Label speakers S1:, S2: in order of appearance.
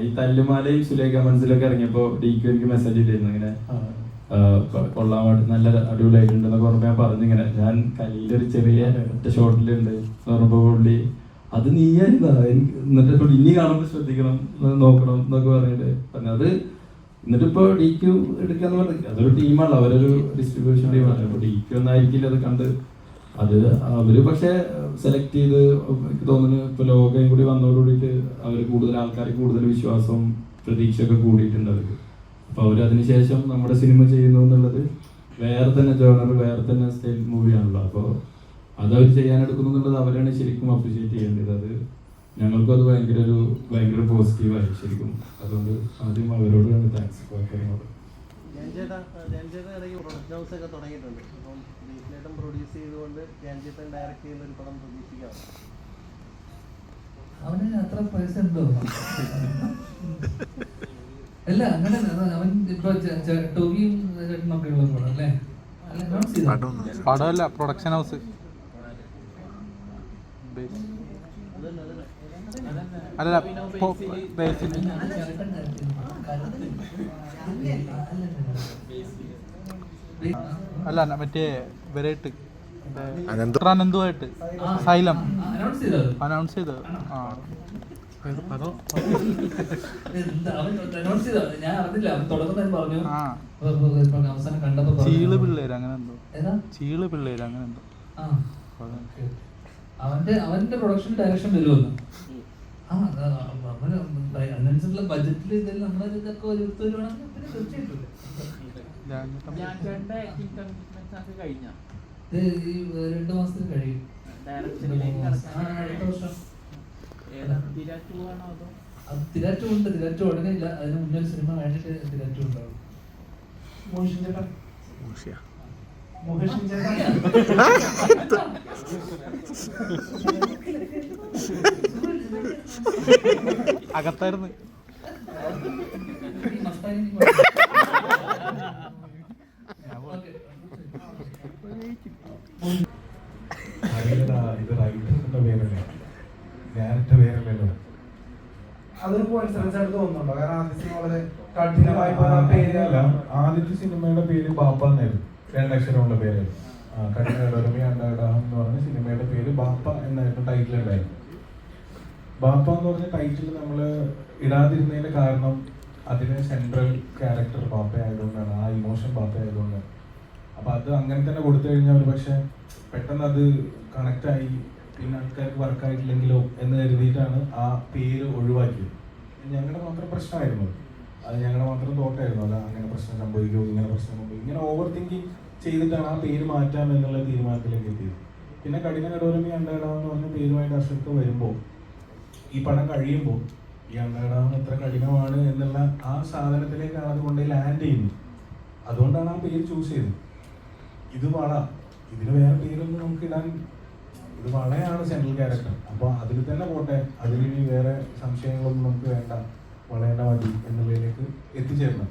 S1: ഈ തല്ലുമാലയും സുലേഖ മനസ്സിലൊക്കെ ഇറങ്ങിയപ്പോ ഡിക്ക് എനിക്ക് മെസ്സേജ് ഏഹ് കൊ- കൊള്ളാൻ നല്ല അടിപൊളിയായിട്ടുണ്ടെന്നൊക്കെ പറഞ്ഞപ്പോ ഞാൻ പറഞ്ഞു ഇങ്ങനെ ഞാൻ കയ്യിലൊരു ചെറിയ ഒറ്റ ഷോട്ടിലുണ്ട് എന്ന് പറഞ്ഞപ്പോ പുള്ളി അത് നീയായിരുന്നാ? എന്നിട്ട് പുള്ളി ഇനി കാണുമ്പോൾ ശ്രദ്ധിക്കണം നോക്കണം എന്നൊക്കെ പറഞ്ഞിട്ട് പറഞ്ഞു. അത് എന്നിട്ട് ഇപ്പൊ ഡി ക്യു എടുക്കാന്ന് പറഞ്ഞു അതൊരു ടീമാണ് അവരൊരു ഡിസ്ട്രിബ്യൂഷൻ ടീമാണ് അപ്പൊ ഡി ക്യു ഒന്നായിരിക്കില്ല അത് കണ്ട് അത് അവർ പക്ഷെ സെലക്ട് ചെയ്ത് എനിക്ക് തോന്നുന്നു ഇപ്പൊ ലോകം കൂടി വന്നതോടുകൂടിയിട്ട് അവർ കൂടുതൽ ആൾക്കാർ കൂടുതൽ വിശ്വാസവും പ്രതീക്ഷയൊക്കെ കൂടിയിട്ടുണ്ട് അവർക്ക്. അപ്പൊ അവർ അതിനുശേഷം നമ്മുടെ സിനിമ ചെയ്യുന്നു എന്നുള്ളത് വേറെ തന്നെ ജോണർ വേറെ തന്നെ സ്റ്റൈൽ മൂവിയാണല്ലോ അപ്പോൾ അത് അവർ ചെയ്യാനെടുക്കുന്നു എന്നുള്ളത് അവരാണ് ശരിക്കും അപ്രിഷിയേറ്റ് ചെയ്യേണ്ടത്. അത് ഞങ്ങൾക്കും അത് ഭയങ്കര ഒരു ഭയങ്കര പോസിറ്റീവായി ശരിക്കും. അതുകൊണ്ട് ആദ്യം അവരോട് താങ്ക്സ്
S2: പ്രൊഡക്ഷൻ ഹൗസ് ഒക്കെ തുടങ്ങിയിട്ടുണ്ട്. അപ്പം പ്രൊഡ്യൂസ് പ്രൊഡ്യൂസ് ഡയറക്റ്റ് ചെയ്യുന്ന ഒരു പടം പ്രതീക്ഷിക്കാം.
S3: അവന് അത്ര പൈസ ഉണ്ടോ? അല്ല അങ്ങനെ അല്ല, അവൻ ഇപ്പൊ ടോവിയും ചേട്ടനൊക്കെ ഉള്ള പടം അല്ലേ?
S4: പടമല്ല പ്രൊഡക്ഷൻ ഹൗസ് അല്ല
S3: അല്ല,
S4: മറ്റേ
S5: അനന്തു.
S4: അനന്തുമായിട്ട് സൈലം. അനൗൺസ് ചെയ്ത് ആ. ചീൾ പിള്ളേര് അങ്ങനെ എന്തോ. ചീൾ പിള്ളേര് അങ്ങനെ എന്തോ.
S3: അവന്റെ അവന്റെ പ്രൊഡക്ഷൻ ഡയറക്ഷൻ വരുമെന്ന്. അതിനനുസരിച്ചുള്ള ബജറ്റിൽ ഇതെല്ലാം നമ്മളെ ഇതൊക്കെ ഒരുത്ത് വരുവാണെങ്കിൽ പിന്നെ തീർച്ചയായിട്ടും
S6: കഴിഞ്ഞ?
S3: ഇത് ഈ രണ്ട് മാസത്തിൽ കഴിയും. അടുത്ത വർഷം.
S6: ഏതാണ് തിരാറ്റു ആണോ അതോ?
S3: തിരറ്റും ഉടനെ ഇല്ല അതിന് മുന്നേ സിനിമ കഴിഞ്ഞിട്ട് തിരറ്റും ഉണ്ടാവും.
S7: മോഹിഷൻ ചേട്ടാ
S5: മൂഷിയ.
S7: മോഹിഷൻ ചേട്ടാ
S4: അകത്തായിരുന്നു.
S8: ഇത് റൈറ്ററിന്റെ പേരല്ലേ? ഡയറക്ടർ പേരല്ലല്ലോ
S7: അതൊരു കോൺഫിഡൻസ് ആയിട്ട് തോന്നുന്നുണ്ടോ? കാരണം ആദ്യ വളരെ കഠിനമായി
S8: ആദ്യത്തെ സിനിമയുടെ പേര് ബാപ്പ എന്നായിരുന്നു. രണ്ടക്ഷരമുള്ള പേര്. കഠിനം അണ്ടാടാഹം എന്ന് പറഞ്ഞ സിനിമയുടെ പേര് ബാപ്പ എന്നായിരുന്നു ടൈറ്റിൽ ഉണ്ടായിരുന്നു ബാപ്പ എന്ന് പറഞ്ഞ ടൈറ്റിൽ നമ്മൾ ഇടാതിരുന്നതിന്റെ കാരണം അതിന് സെൻട്രൽ ക്യാരക്ടർ ബാപ്പ ആയതുകൊണ്ടാണ് ആ ഇമോഷൻ ബാപ്പ ആയതുകൊണ്ടാണ് അപ്പൊ അത് അങ്ങനെ തന്നെ കൊടുത്തു കഴിഞ്ഞാൽ ഒരു പക്ഷെ പെട്ടെന്ന് അത് കണക്ട് ആയി. പിന്നെ ആൾക്കാർക്ക് വർക്ക് ആയിട്ടില്ലെങ്കിലോ എന്ന് കരുതിയിട്ടാണ് ആ പേര് ഒഴിവാക്കിയത്. ഞങ്ങളുടെ മാത്രം പ്രശ്നമായിരുന്നു. അത് ഞങ്ങളുടെ മാത്രം തോട്ടായിരുന്നു അല്ല അങ്ങനെ പ്രശ്നം സംഭവിക്കുമോ ഇങ്ങനെ പ്രശ്നം സംഭവിക്കും ഇങ്ങനെ ഓവർ തിങ്കിങ് ചെയ്തിട്ടാണ് ആ പേര് മാറ്റാം എന്നുള്ള തീരുമാനത്തിലേക്ക് എത്തിയത്. പിന്നെ കഠിന കടോരമി അണ്ടകടാവ് എന്ന് പറഞ്ഞ പേരുമായിട്ട് അശ്വത്ത് വരുമ്പോൾ ഈ പടം കഴിയുമ്പോൾ ഈ അണ്ടകടാവ് എത്ര കഠിനമാണ് എന്നുള്ള ആ സാധനത്തിലേക്കാണ് അത് കൊണ്ടുപോയി ലാൻഡ് ചെയ്യുന്നത്. അതുകൊണ്ടാണ് ആ പേര് ചൂസ് ചെയ്തത്. ഇത് വള ഇതിന് വേറെ പേരൊന്നും നമുക്ക് ഇടാൻ ഇത് വളയാണ് സെൻട്രൽ ക്യാരക്ടർ അപ്പോൾ അതിൽ തന്നെ പോട്ടെ. അതിൽ ഇനി വേറെ സംശയങ്ങളൊന്നും നമുക്ക് വേണ്ട. വളയേണ്ട മതി എന്നുള്ളതിലേക്ക് എത്തിച്ചേരണം.